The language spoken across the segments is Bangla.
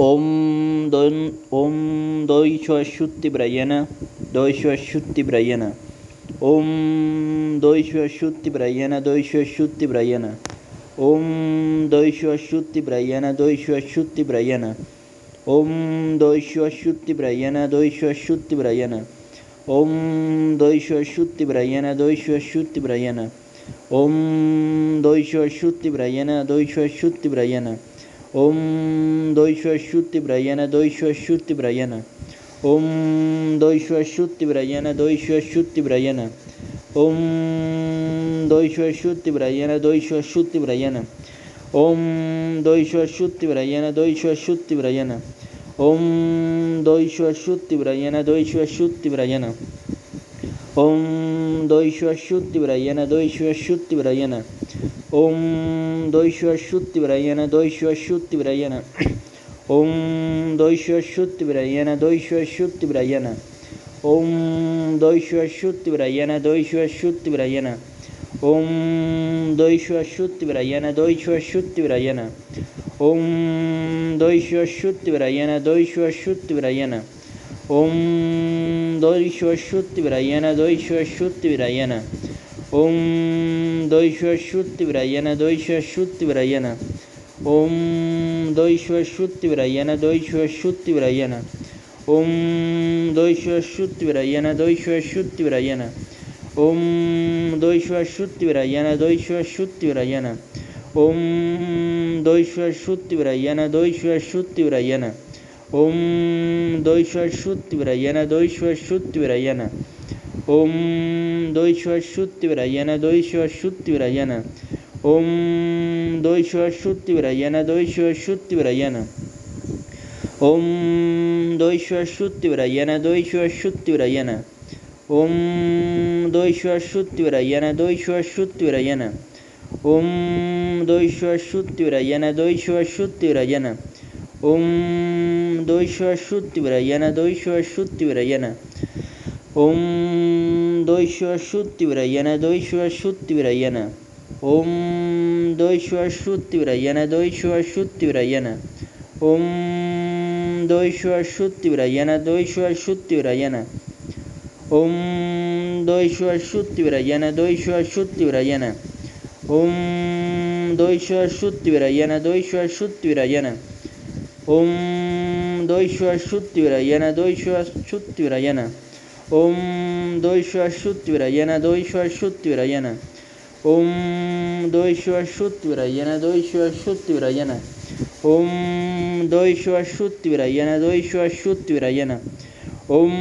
ওম দন ওম দৈশ শুদ্ধি ব্রায়ণ দৈশ শুদ্ধি ব্রায়ণ ওম দৈশ শুদ্ধি ব্রায়ণ দৈশ শুদ্ধি ব্রায়ণ ওম দৈশ শুদ্ধি ব্রায়ণ দৈশ শুদ্ধি ব্রায়ণ ওম দৈশ শুদ্ধি ব্রায়ণ দৈশ শুদ্ধি ব্রায়ণ ওম দৈশ শুদ্ধি ব্রায়ণ দৈশ শুদ্ধি ব্রায়ণ ওম দৈশ শুদ্ধি Om dois su asuti briana, dois su asuti briana. Om dois su asuti briana, dois su asuti briana. Om dois su asuti briana, dois su asuti. Om dois su asuti briana, dois su. Om dois su asuti briana, dois su. Om dois su asuti dois su asuti. ओम दोईश्वशुत्तिवरयन दोईश्वशुत्तिवरयन ओम दोईश्वशुत्तिवरयन दोईश्वशुत्तिवरयन ओम दोईश्वशुत्तिवरयन दोईश्वशुत्तिवरयन ओम दोईश्वशुत्तिवरयन दोईश्वशुत्तिवरयन ओम दोईश्वशुत्तिवरयन दोईश्वशुत्तिवरयन ओम दोईश्वशुत्तिवरयन दोईश्वशुत्तिवरयन ওম দৈশ শুদ্ধি ব্রায়ণ দৈশ শুদ্ধি ব্রায়ণ ওম দৈশ শুদ্ধি ব্রায়ণ দৈশ শুদ্ধি ব্রায়ণ ওম দৈশ শুদ্ধি ব্রায়ণ দৈশ শুদ্ধি ব্রায়ণ ওম দৈশ শুদ্ধি ব্রায়ণ দৈশ শুদ্ধি ব্রায়ণ ওম দৈশ শুদ্ধি ব্রায়ণ দৈশ শুদ্ধি ব্রায়ণ ওম দৈশ শুদ্ধি ওম দৈশ শুদ্ধি ব্রায়ণ দৈশ শুদ্ধি ব্রায়ণ ওম দৈশ শুদ্ধি ব্রায়ণ দৈশ শুদ্ধি ব্রায়ণ ওম দৈশ শুদ্ধি ব্রায়ণ দৈশ শুদ্ধি ব্রায়ণ ওম দৈশ শুদ্ধি ব্রায়ণ দৈশ শুদ্ধি ব্রায়ণ ওম দৈশ শুদ্ধি ব্রায়ণ দৈশ শুদ্ধি ব্রায়ণ ওম দৈশ শুদ্ধি ব্রায়ণ দৈশ শুদ্ধি ব্রায়ণ ওম দৈশ শুদ্ধি ব্রায়ণ দৈশ শুদ্ধি ব্রায়ণ ওম দৈশ শুদ্ধি ব্রায়ণ দৈশ শুদ্ধি ব্রায়ণ ওম দৈশ শুদ্ধি ব্রায়ণ দৈশ শুদ্ধি ব্রায়ণ ওম দৈশ শুদ্ধি ব্রায়ণ দৈশ শুদ্ধি ব্রায়ণ ওম দৈশ শুদ্ধি ব্রায়ণ দৈশ শুদ্ধি ব্রায়ণ ওম দৈশ শুদ্ধি ব্রায়ণ দৈশ শুদ্ধি ব্রায়ণ ওম দৈশ শুদ্ধি ব্রায়ণ দৈশ শুদ্ধি ব্রায়ণ ওম দৈশ শুদ্ধি ব্রায়ণ দৈশ শুদ্ধি ব্রায়ণ ওম দৈশ শুদ্ধি ব্রায়ণ দৈশ শুদ্ধি ব্রায়ণ ওম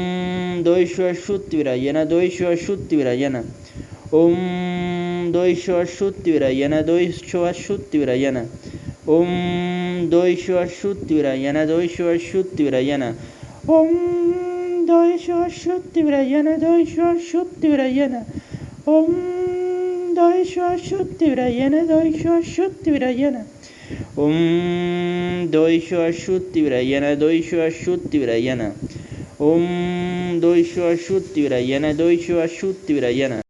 দৈশ শুদ্ধি ব্রায়ণ দৈশ শুদ্ধি ব্রায়ণ ওম দৈশ শুদ্ধি ব্রায়ণ দৈশ শুদ্ধি ব্রায়ণ ওম দৈশ শুদ্ধি ব্রায়ণ দৈশ শুদ্ধি ব্রায়ণ ওম dayışa şut divre yene dayışa şut divre yene. Om dayışa şut divre yene dayışa şut divre yene. Om dayışa şut divre yene dayışa şut divre yene. Om dayışa şut divre yene dayışa şut divre yene.